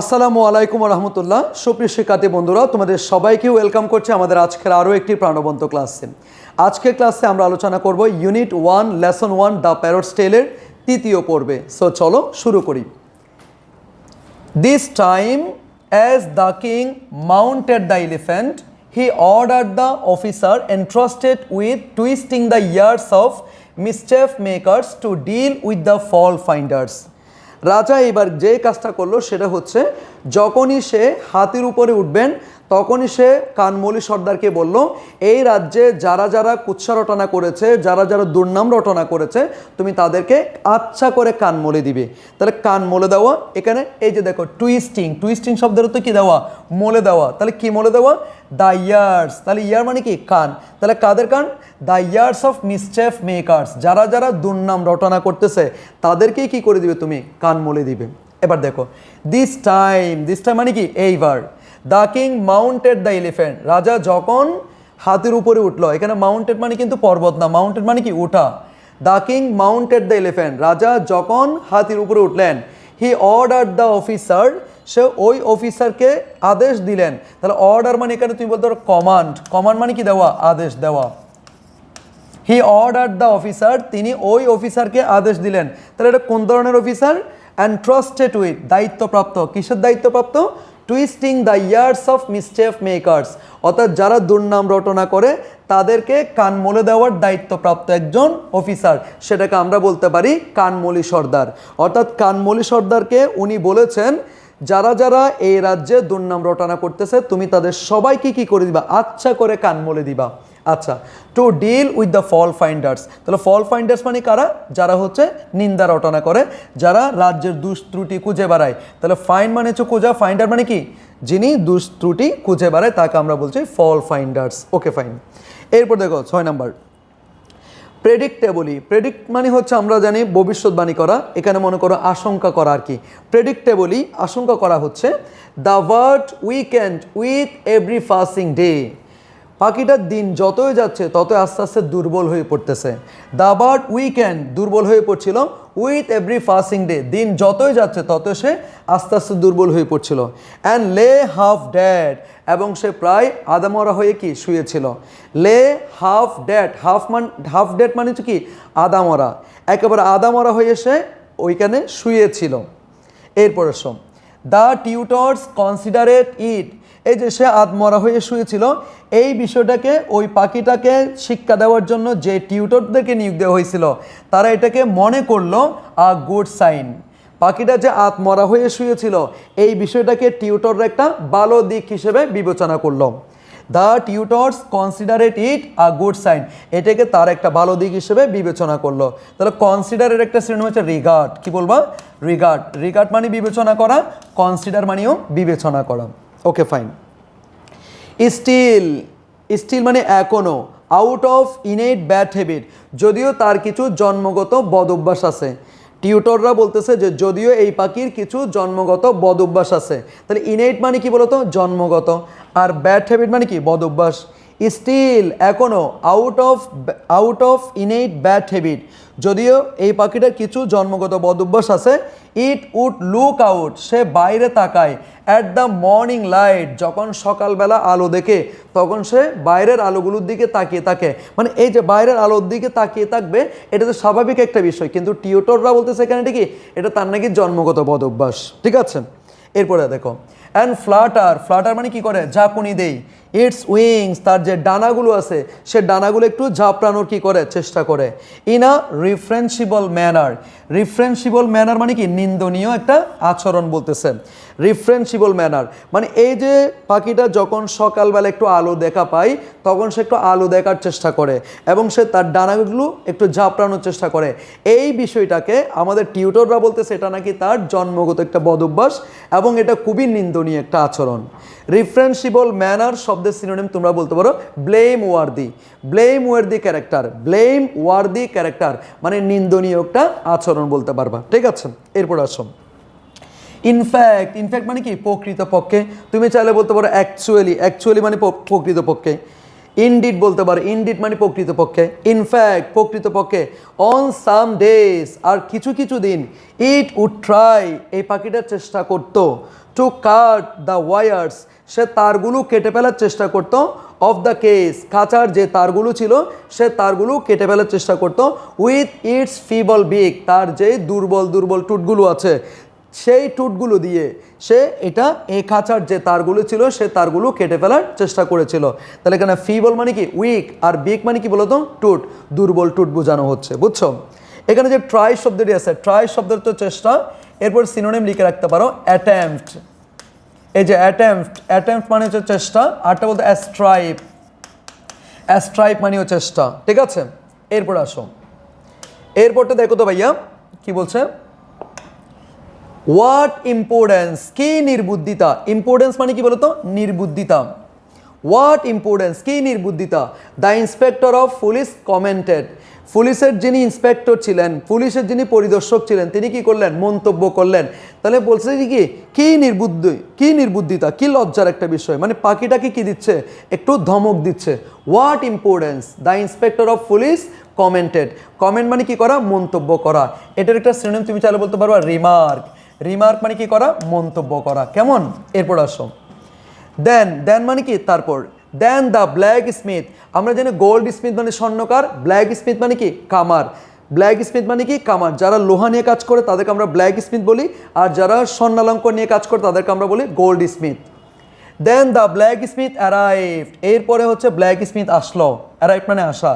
আসসালামু আলাইকুম রহমতুল্লাহ সুপ্রিয় শিক্ষার্থী বন্ধুরা, তোমাদের সবাইকে ওয়েলকাম করছে আমাদের আজকের আরও একটি প্রাণবন্ত ক্লাসে। আজকের ক্লাসে আমরা আলোচনা করব unit one, lesson one, the parrot স্টেলের তৃতীয় পর্বে। সো চলো শুরু করি। This time as the king mounted the elephant he order the officer entrusted with twisting the ears of mischief makers to deal with the fault finders রাজা এবার যে কাজটা করল সেটা হচ্ছে যখনই সে হাতির উপরে উঠবেন তখনই সে কানমলি সর্দারকে বলল, এই রাজ্যে যারা যারা কুৎসা রটনা করেছে, যারা যারা দুর্নাম রটনা করেছে, তুমি তাদেরকে আচ্ছা করে কান মলে দিবে। তাহলে কান মলে দেওয়া এখানে, এই যে দেখো টুইস্টিং টুইস্টিং শব্দের তো কি দেওয়া? মলে দেওয়া। তাহলে কি মলে দেওয়া? দ্য ইয়ার্স তাহলে ইয়ার মানে কি? কান। তাহলে কাদের কান? The ears of mischief makers যারা যারা দুর্নাম রটনা করতেছে, তাদেরকেই কি করে দিবে তুমি? কান মলে দিবে। এবার দেখো দিস টাইম দিস টাইম মানে কি? এইবার। The king mounted the elephant. রাজা যখন হাতির উপরে উঠল, এখানে মাউন্টেড মানে কিন্তু পর্বত না, মাউন্টেড মানে কি? উঠা। The king mounted the elephant. রাজা যখন হাতির উপরে উঠলেন হি অর্ডার দ্য অফিসার সে ওই অফিসারকে আদেশ দিলেন। তাহলে অর্ডার মানে এখানে তুমি বলতে পারো কমান্ড কমান্ড মানে কি দেওয়া? আদেশ দেওয়া। হি অর্ডার দ্য অফিসার তিনি ওই অফিসারকে আদেশ দিলেন। তাহলে এটা কোন ধরনের অফিসার অ্যান্ড ট্রাস্টেড উইথ দায়িত্বপ্রাপ্ত। কিসের দায়িত্বপ্রাপ্ত? Twisting the ears of mischief makers অর্থাৎ যারা দুর্নাম রটনা করে, তাদেরকে কানমলে দেওয়ার দায়িত্বপ্রাপ্ত একজন অফিসার সেটাকে আমরা বলতে পারি কানমলি সর্দার। অর্থাৎ কানমলি সর্দারকে উনি বলেছেন, যারা যারা এই রাজ্যে দুর্নাম রটনা করতেছে, তুমি তাদের সবাইকে কি করে দিবা? আচ্ছা করে কান মলে দিবা। আচ্ছা to deal with the fault finders তাহলে ফল ফাইন্ডার্স মানে কারা? যারা হচ্ছে নিন্দা রটনা করে, যারা রাজ্যের দুষ ত্রুটি খুঁজে বেড়ায়। তাহলে ফাইন মানে হচ্ছে খোঁজা ফাইন্ডার মানে কি? যিনি দুষ্ত্রুটি খুঁজে বেড়ায়, তাকে আমরা বলছি ফল ফাইন্ডার্স ওকে ফাইন এরপর দেখো, ছয় নাম্বার। প্রেডিক্টেবলি প্রেডিক্ট মানে হচ্ছে আমরা জানি ভবিষ্যৎবাণী করা, এখানে মনে করো আশঙ্কা করা আর কি। প্রেডিক্টেবলি আশঙ্কা করা হচ্ছে the word weakened with every passing day পাখিটার দিন যতই যাচ্ছে, ততই আস্তে আস্তে দুর্বল হয়ে পড়তেছে। দ্য বার্ড উইকেন্ড দুর্বল হয়ে পড়ছিল। উইথ এভরি ফাস্টিং ডে দিন যতই যাচ্ছে তত সে আস্তে আস্তে দুর্বল হয়ে পড়ছিল। অ্যান্ড লে হাফ ড্যাড এবং সে প্রায় আদামরা হয়ে কি শুয়েছিল। লে হাফ ড্যাড হাফ মান হাফ ড্যাড মানে হচ্ছে কি? আদামরা। একেবারে আদামরা হয়ে সে ওইখানে শুয়েছিল। এরপরে শোন। দ্য টিউটর্স কনসিডারেট ইট এই যে সে আদমরা হয়ে শুয়েছিল, এই বিষয়টাকে ওই পাখিটাকে শিক্ষা দেওয়ার জন্য যে টিউটরদেরকে নিয়োগ দেওয়া হয়েছিল, তারা এটাকে মনে করল আ গুড সাইন। পাখিটা যে আত্মরা হয়ে শুয়েছিল, এই বিষয়টাকে টিউটররা একটা ভালো দিক হিসেবে বিবেচনা করল। The tutors considered it a good sign. এটাকে তার একটা ভালো দিক হিসেবে বিবেচনা করল। তাহলে কনসিডারের একটা শ্রেণি হচ্ছে রিগার্ড, কি বলবা? রিগার্ড। রিগার্ড মানে বিবেচনা করা, কনসিডার মানেও বিবেচনা করা। ওকে ফাইন স্টিল স্টিল মানে এখনও out of innate bad habit যদিও তার কিছু জন্মগত বদ অভ্যাস আছে। টিউটররা বলতেছে যে যদিও এই পাখির কিছু জন্মগত বদ অভ্যাস আছে, তাহলে ইনেট মানে কি বলতো? জন্মগত। আর ব্যাড হ্যাবিট মানে কি? বদ অভ্যাস। স্টিল এখনও out of out of innate bad habit যদিও এই পাখিটার কিছু জন্মগত বদ অভ্যাস আছে। ইট উড লুক আউট সে বাইরে তাকায়। অ্যাট দ্য মর্নিং লাইট যখন সকালবেলা আলো দেখে, তখন সে বাইরের আলোগুলোর দিকে তাকিয়ে থাকে। মানে এই যে বাইরের আলোর দিকে তাকিয়ে থাকবে, এটা তো স্বাভাবিক একটা বিষয়। কিন্তু টিউটররা বলতেছে এখানে কি? এটা তার নাকি জন্মগত বদ অভ্যাস ঠিক আছে? এরপরে দেখো অ্যান্ড ফ্লাটার ফ্লাটার মানে কি করে? ঝাঁকুনি দেই ইটস উইংস তার যে ডানাগুলো আছে, সে ডানাগুলো একটু ঝাপড়ানোর কি করে? চেষ্টা করে। In a reprehensible manner reprehensible manner মানে কি? নিন্দনীয় একটা আচরণ বলতেছে রিফ্রেন্সিবল ম্যানার মানে এই যে পাখিটা যখন সকালবেলা একটু আলো দেখা পায়, তখন সে একটু আলো দেখার চেষ্টা করে এবং সে তার ডানাগুলো একটু ঝাপড়ানোর চেষ্টা করে। এই বিষয়টাকে আমাদের টিউটররা বলতেছে, এটা নাকি তার জন্মগত একটা বদভ্যাস এবং এটা খুবই নিন্দনীয় একটা আচরণ। রিফ্রেন্সিবল ম্যানার শব্দের সিনোনিম তোমরা বলতে পারো blameworthy blameworthy character blameworthy character মানে নিন্দনীয় একটা আচরণ বলতে পারবা, ঠিক আছে? এরপর আসো। ইনফ্যাক্ট ইনফ্যাক্ট মানে কি? প্রকৃতপক্ষে। তুমি চাইলে বলতে পারো অ্যাকচুয়ালি অ্যাকচুয়ালি মানে প্রকৃতপক্ষে। ইনডিড বলতে পারো ইনডিড মানে প্রকৃতপক্ষে। ইনফ্যাক্ট প্রকৃতপক্ষে। অন সাম ডেজ আর কিছু কিছু দিন ইট উড ট্রাই এই পাখিটা চেষ্টা করতো টু কাট দ্য ওয়ায়ার্স সে তারগুলো কেটে ফেলার চেষ্টা করতো। অফ দ্য কেস খাঁচার যে তারগুলো ছিল, সে তারগুলো কেটে ফেলার চেষ্টা করতো। উইথ ইটস ফিবল বিক তার যে দুর্বল দুর্বল টুটগুলো আছে, সেই টুটগুলো দিয়ে সে এটা এই খাঁচার যে তারগুলো ছিল, সে তারগুলো কেটে ফেলার চেষ্টা করেছিল। তাহলে এখানে ফিবল মানে কি? উইক আর বিক মানে কি বলতো? টুট দুর্বল টুট বোঝানো হচ্ছে, বুঝছ? এখানে যে ট্রাই শব্দটি আছে ট্রাই শব্দের তো চেষ্টা, এরপর সিনোনিম লিখে রাখতে পারো অ্যাটেম্পট এই যে অ্যাটেম্পট অ্যাটেম্পট মানে হচ্ছে চেষ্টা, আরটা বলতে অ্যাস্ট্রাইপ অ্যাস্ট্রাইপ মানেও চেষ্টা, ঠিক আছে? এরপর আসো। এরপরটা দেখো তো ভাইয়া, কি বলছে? হোয়াট ইম্পোর্টেন্স কি নির্বুদ্ধিতা? ইম্পোর্টেন্স মানে কি বলতো? নির্বুদ্ধিতা। হোয়াট ইম্পোর্টেন্স কি নির্বুদ্ধিতা? The inspector of police commented পুলিশের যিনি ইন্সপেক্টর ছিলেন, পুলিশের যিনি পরিদর্শক ছিলেন, তিনি কি করলেন? মন্তব্য করলেন। তাহলে বলছে কি কি নির্বুদ্ধি, কি নির্বুদ্ধিতা, কি লজ্জার একটা বিষয়? মানে পাখিটাকে কি দিচ্ছে? একটু ধমক দিচ্ছে। What importance the inspector of police commented comment মানে কি করা? মন্তব্য করা। এটার একটা শ্রেণি তুমি চাইলে বলতে পারবা রিমার্ক রিমার্ক মানে কি করা? মন্তব্য করা। কেমন? এরপর আসো। দেন দেন মানে কি? তারপর। দেন দ্য ব্ল্যাক স্মিথ আমরা জানি গোল্ড স্মিথ মানে স্বর্ণকার ব্ল্যাক স্মিথ মানে কি? কামার। ব্ল্যাক স্মিথ মানে কি? কামার। যারা লোহা নিয়ে কাজ করে, তাদেরকে আমরা ব্ল্যাক স্মিথ বলি। আর যারা স্বর্ণালঙ্ক নিয়ে কাজ করে, তাদেরকে আমরা বলি goldsmith then the blacksmith arrive এরপরে হচ্ছে ব্ল্যাক স্মিথ আসলো। অ্যারাইভ মানে আসা।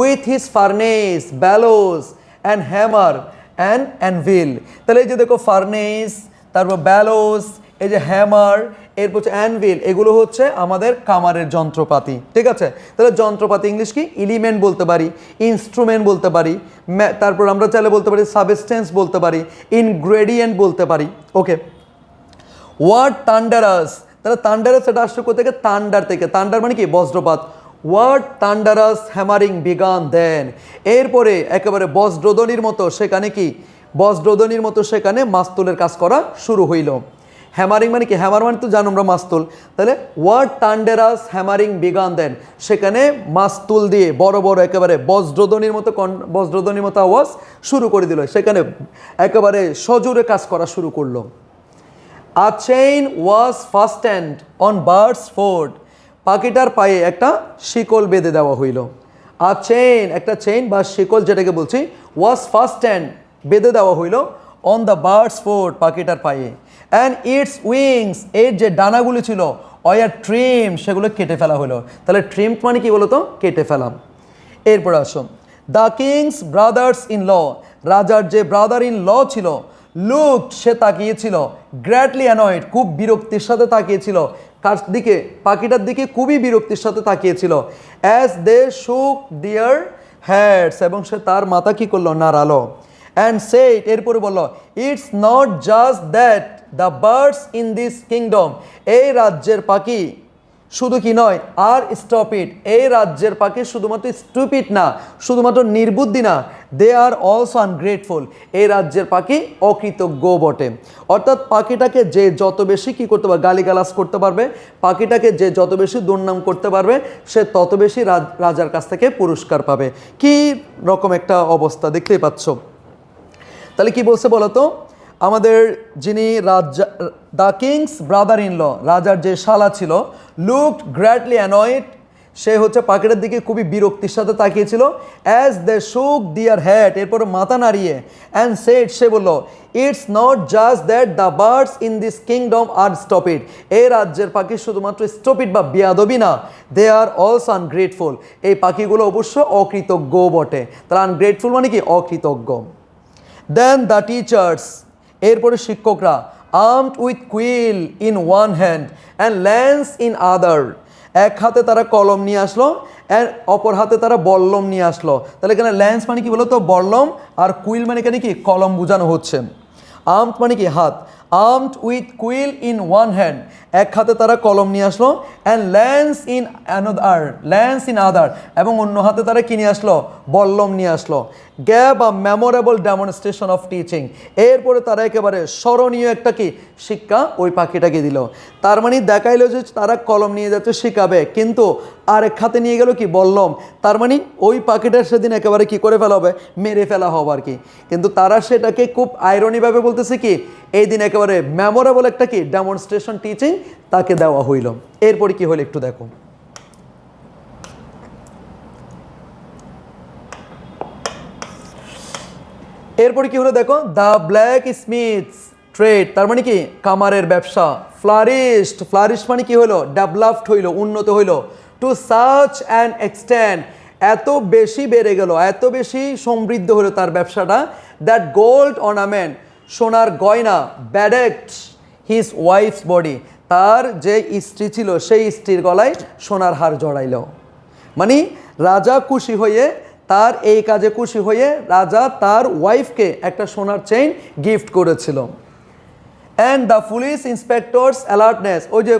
With his furnace bellows and hammer and and anvil তাহলে এই যে দেখো ফার্নেস তারপর ব্যালোস এই যে হ্যামার, এরপর হচ্ছে অ্যানভিল, এগুলো হচ্ছে আমাদের কামারের যন্ত্রপাতি, ঠিক আছে? তাহলে যন্ত্রপাতি ইংলিশ কি? এলিমেন্ট বলতে পারি ইনস্ট্রুমেন্ট বলতে পারি তারপর আমরা চাইলে বলতে পারি সাবস্টেন্স বলতে পারি ইনগ্রেডিয়েন্ট বলতে পারি ওকে ওয়ার্ড তান্ডারাস তাহলে তান্ডারাস এটা আসছে কোথা থেকে তান্ডার থেকে। তান্ডার মানে কি? বজ্রপাত। Word thunderous hammering began then এরপরে একেবারে বজ্রধ্বনির মতো সেখানে কি? বজ্রধ্বনির মতো সেখানে মাস্তুলের কাজ করা শুরু হইল। হ্যামারিং মানে কি? হ্যামার মানে তো জানো আমরা মাস্তুল। তাহলে word thunderous hammering began then সেখানে মাস্তুল দিয়ে বড় বড় একেবারে বজ্রধ্বনির মতো বজ্রধ্বনির মতো আওয়াজ শুরু করে দিল। সেখানে একেবারে সজোরে কাজ করা শুরু করল। A chain was fast and on bird's foot পাখিটার পায়ে একটা শিকল বেঁধে দেওয়া হইল। আ চেইন একটা চেইন বা শিকল যেটাকে বলছি ওয়াজ ফার্স্ট হ্যান্ড বেঁধে দেওয়া হইল। অন দ্য বার্ডস ফোর্ড পাখিটার পায়ে। অ্যান্ড ইটস উইংস এর যে ডানাগুলি ছিল, অয়ার ট্রিম সেগুলো কেটে ফেলা হলো। তাহলে ট্রিম মানে কি বলতো? কেটে ফেলাম। এরপর আসুন। The king's brothers in law রাজার যে ব্রাদার ইন ল ছিল লুক সে তাকিয়েছিল গ্র্যাটলি অ্যানয়েড খুব বিরক্তির সাথে তাকিয়েছিল। কার দিকে? পাখিটার দিকে খুবই বিরক্তির সাথে তাকিয়েছিল। অ্যাজ দে শুক দিয়ার হ্যাডস এবং সে তার মাথা কী করল? নাড়ালো। অ্যান্ড সেইট এরপরে বলল it's not just that the birds in this kingdom এই রাজ্যের পাখি শুধু কি নয় আর স্টপিড এই রাজ্যের পাখি শুধুমাত্র স্টুপিড না, শুধুমাত্র নির্বুদ্ধি না দে আর অলসো আনগ্রেটফুল এই রাজ্যের পাখি অকৃতজ্ঞ বটে। অর্থাৎ পাখিটাকে যে যত বেশি কি করতে পারবে, গালিগালাজ করতে পারবে, পাখিটাকে যে যত বেশি দুর্নাম করতে পারবে, সে তত বেশি রাজ- রাজার কাছ থেকে পুরস্কার পাবে। কি রকম একটা অবস্থা দেখতেই পাচ্ছ? তাহলে কি বলছে বলতো আমাদের যিনি রাজা, the king's brother in law রাজার যে শালা ছিল লুক গ্র্যাটলি অ্যানয়েড সে হচ্ছে পাখিটার দিকে খুবই বিরক্তির সাথে তাকিয়েছিল। অ্যাজ দে শুক দিয়ার হ্যাট এরপর মাথা নাড়িয়ে অ্যান্ড সেট সে বলল it's not just that the birds in this kingdom R stupid এই রাজ্যের পাখি শুধুমাত্র স্টপিড বা বিয়াদবি না দে আর অলসো আনগ্রেটফুল এই পাখিগুলো অবশ্য অকৃতজ্ঞ বটে। তারা আনগ্রেটফুল মানে কি? অকৃতজ্ঞ। দেন দ্য টিচার্স এরপরে শিক্ষকরা armed with quill in one hand and lance in other এক হাতে তারা কলম নিয়ে আসলো অ্যান্ড অপর হাতে তারা বল্লম নিয়ে আসলো। তাহলে এখানে ল্যান্স মানে কি বলতো? বল্লম আর কুইল মানে কেন কি? কলম বোঝানো হচ্ছে। আর্মড মানে কি? হাত। Armed with quill in one hand এক হাতে তারা কলম নিয়ে আসলো and lance in another lance in other এবং অন্য হাতে তারা কি নিয়ে আসলো? বল্লম নিয়ে আসলো। Gave a memorable demonstration of teaching. এরপরে তারা একেবারে স্মরণীয় একটা কি? শিক্ষা ওই পাখিটাকে দিল। তার মানে দেখাইলো যে তারা কলম নিয়ে যাচ্ছে, শিখাবে। কিন্তু আরেক হাতে নিয়ে গেল কি? বললম। তার মানে ওই পাখিটার সেদিন একেবারে কি করে ফেলা হবে? মেরে ফেলা হবে আর কি। কিন্তু তারা সেটাকে খুব আইরনিভাবে বলতেছে কি? এই দিন একেবারে মেমোরেবল একটা কি? ডেমনস্ট্রেশন টিচিং তাকে দেওয়া হইল। এরপরে কি হলো একটু দেখো। এরপরে কি হলো দেখো? দ্য ব্ল্যাক স্মিথস ট্রেড তার মানে কি? কামারের ব্যবসা। ফ্লারিস্ট ফ্লারিস্ট মানে কি হলো? ডেভেলপড হইল, উন্নত হইল। টু সার্চ অ্যান্ড এক্সটেন্ড এত বেশি বেড়ে গেল, এত বেশি সমৃদ্ধ হলো তার ব্যবসাটা দ্যাট গোল্ড অর্নামেন্ট সোনার গয়না, ব্যাডেক্ট হিজ ওয়াইফস বডি তার যে স্ত্রী ছিল, সেই স্ত্রীর গলায় সোনার হার জড়াইল। মানে রাজা খুশি হয়ে তার এই কাজে খুশি হয়ে রাজা তার ওয়াইফকে একটা সোনার চেইন গিফট করেছিল। And the police inspector's alertness ওই যে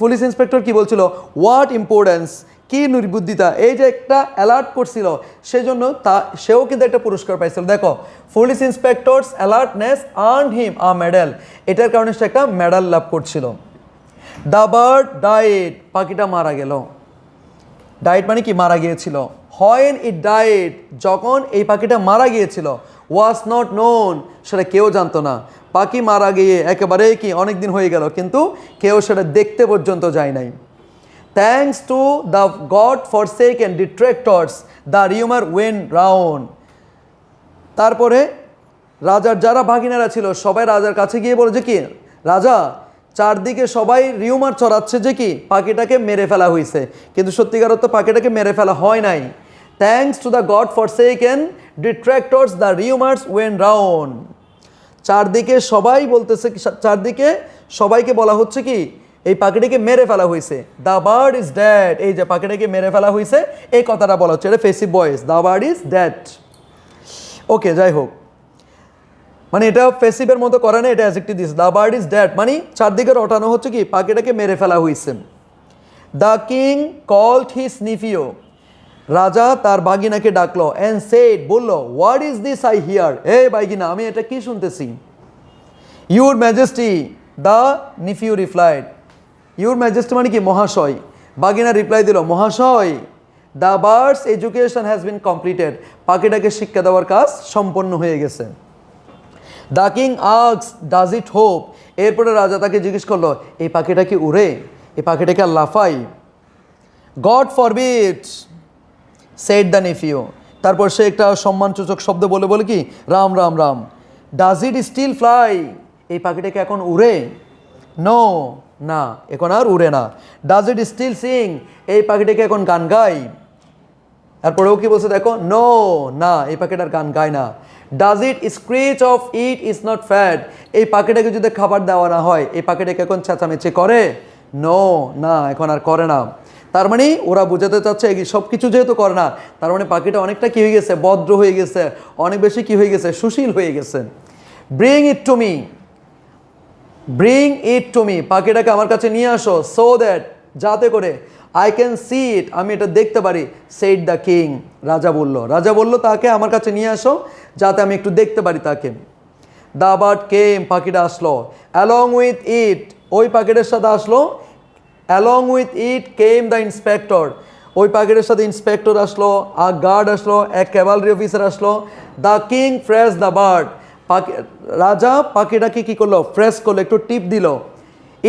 পুলিশ ইন্সপেক্টর কি বলছিল? হোয়াট ইম্পর্টেন্স কি নির্বুদ্ধিতা? এই যে একটা অ্যালার্ট করছিল, সেজন্য তা, সেও কিন্তু একটা পুরস্কার পাইছিল। দেখো police inspector's alertness earn him a medal এটার কারণে সে একটা মেডেল লাভ করছিল। দ্য বার্ড ডায়েট পাখিটা মারা গেল। ডায়েট মানে কি? মারা গিয়েছিল। হয়েন ইট ডায়েট যখন এই পাখিটা মারা গিয়েছিল ওয়াজ নট নোন সেটা কেউ জানতো না। পাখি মারা গিয়ে একেবারে কি অনেক দিন হয়ে গেল, কিন্তু কেউ সেটা দেখতে পর্যন্ত যায় নাই। God for sake and detractors the rumour went round তারপরে রাজার যারা ভাগিনারা ছিল, সবাই রাজার কাছে গিয়ে বলে যে কি, রাজা, চারদিকে সবাই রিউমার চড়াচ্ছে যে কি, পাখিটাকে মেরে ফেলা হয়েছে কিন্তু সত্যিকার অর্থ পাখিটাকে মেরে ফেলা হয় নাই। Thanks to the God for sake and detractors the rumours went round চারদিকে সবাই বলতেছে চারদিকে সবাইকে বলা হচ্ছে কি এই পাখিটিকে মেরে ফেলা হয়েছে দ্য বার্ড ইজ ড্যাড এই যে পাখিটাকে মেরে ফেলা হয়েছে এই কথাটা বলা হচ্ছে। এটা passive voice the bird is dead okay যাই হোক। মানে এটা ফেসিভের মতো করে না, এটা adjective this the bird is dead মানে চারদিকে রটানো হচ্ছে কি? পাখিটাকে মেরে ফেলা হয়েছে the king called his nephew রাজা তার বাগিনাকে ডাকলো অ্যান্ড সেট বলল what is this I hear এ বাগিনা, আমি এটা কি শুনতেছি? Your majesty the nephew replied your majesty মানে কি? মহাশয়। বাগিনা রিপ্লাই দিল, মহাশয় the bird's education has been completed পাখিটাকে শিক্ষা দেওয়ার কাজ সম্পন্ন হয়ে গেছে। The king asks does it hop এরপরে রাজা তাকে জিজ্ঞেস করল, এই পাখিটা কি উড়ে? এই পাখিটাকে আর লাফাই God forbid said the nephew তারপর সে একটা সম্মানসূচক শব্দ বলে বলে কি? Ram Ram Ram. Does it still fly এই পাখিটাকে এখন উড়ে? নো না, এখন আর উড়ে না। ডাজ ইট স্টিল সিং এই পাখিটাকে এখন গান গায় তারপরেও কি বলছে দেখো? নো না, এই পাখিটার গান গায় না। Does it screech of it is not fat এই পাখিটাকে যদি খাবার দেওয়া না হয়, এই পাখিটাকে এখন চেঁচামেচি করে? নো না, এখন আর করে না। তার মানে ওরা বোঝাতে চাচ্ছে সব কিছু যেহেতু করে না, তার মানে পাখিটা অনেকটা কি হয়ে গেছে? ভদ্র হয়ে গেছে। অনেক বেশি কি হয়ে গেছে? সুশীল হয়ে গেছে। Bring it to me bring it to me পাখিটাকে আমার কাছে নিয়ে আসো সো দ্যাট যাতে করে আই ক্যান সি ইট আমি এটা দেখতে পারি সেইড দ্য কিং রাজা বলল। রাজা বলল, তাকে আমার কাছে নিয়ে আসো, যাতে আমি একটু দেখতে পারি তাকে। দা বার্ড কেম পাখিটা আসলো। অ্যালং উইথ ইট ওই পাখিটার সাথে আসলো। Along with it came the inspector ওই পাখিটার সাথে ইন্সপেক্টর আসলো আর গার্ড আসলো এক ক্যাভালরি অফিসার আসলো। The king felt the bird পাখি, রাজা পাখিটাকে কী করল? ফ্রেশ করল, একটু টিপ দিল।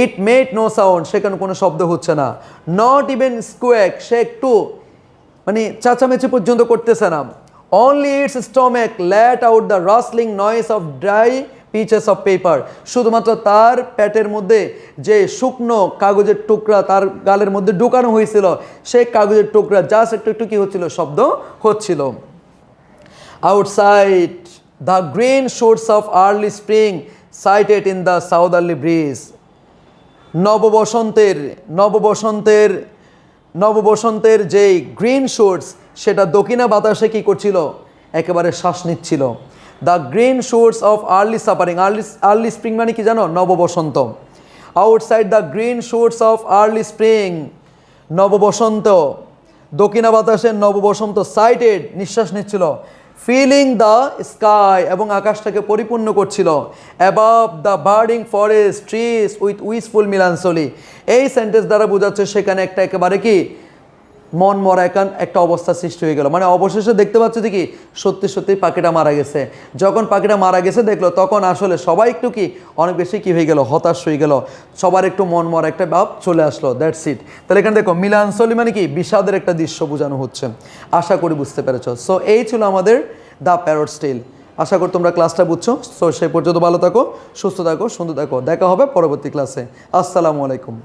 ইট মেড নো সাউন্ড সেখানে কোনো শব্দ হচ্ছে না। নট ইভেন স্কোয়াক সে একটু মানে চাচামেচি পর্যন্ত করতেছে না। Only its stomach let out the rustling noise of dry pieces of paper শুধুমাত্র তার প্যাটের মধ্যে যে শুকনো কাগজের টুকরা তার গালের মধ্যে ঢুকানো হয়েছিল, সেই কাগজের টুকরা জাস্ট একটু একটু কী হচ্ছিল? শব্দ হচ্ছিল। Outside the green shoots of early spring, sighted in the southerly breeze. নববসন্তের নববসন্তের নববসন্তের যেই গ্রিন শুটস সেটা দক্ষিণা বাতাসে কী করছিল? একেবারে শ্বাস নিচ্ছিল। The green shoots of early spring early early spring মানে কি জানো? নববসন্ত। Outside the green shoots of early spring নববসন্ত। দক্ষিণা বাতাসের নববসন্ত সাইটেড নিঃশ্বাস নিচ্ছিল। ফিলিং দ্য স্কাই এবং আকাশটাকে পরিপূর্ণ করছিল। Above the birding forest, trees with wistful melancholy. এই সেন্টেন্স দ্বারা বোঝাচ্ছে সেখানে একটা একেবারে কি? মন মরা একান একটা অবস্থা সৃষ্টি হয়ে গেল। মানে অবশেষে দেখতে পাচ্ছ যে কি, সত্যি সত্যি পাখিটা মারা গেছে। যখন পাখিটা মারা গেছে, দেখল তখন আসলে সবাই একটু কি, অনেক বেশি কি হয়ে গেল, হতাশ হয়ে গেল। সবার একটু মন মরা একটা ভাব চলে আসলো দ্যাটস ইট তাহলে এখানে দেখো মিলানসলি মানে কি, বিষাদের একটা দৃশ্য বোঝানো হচ্ছে। আশা করি বুঝতে পেরেছ। সো এই ছিল আমাদের দ্য প্যারট স্টিল আশা করি তোমরা ক্লাসটা বুঝছ। সো সেই পর্যন্ত ভালো থাকো, সুস্থ থাকো, সুন্দর থাকো। দেখা হবে পরবর্তী ক্লাসে আসসালামু আলাইকুম।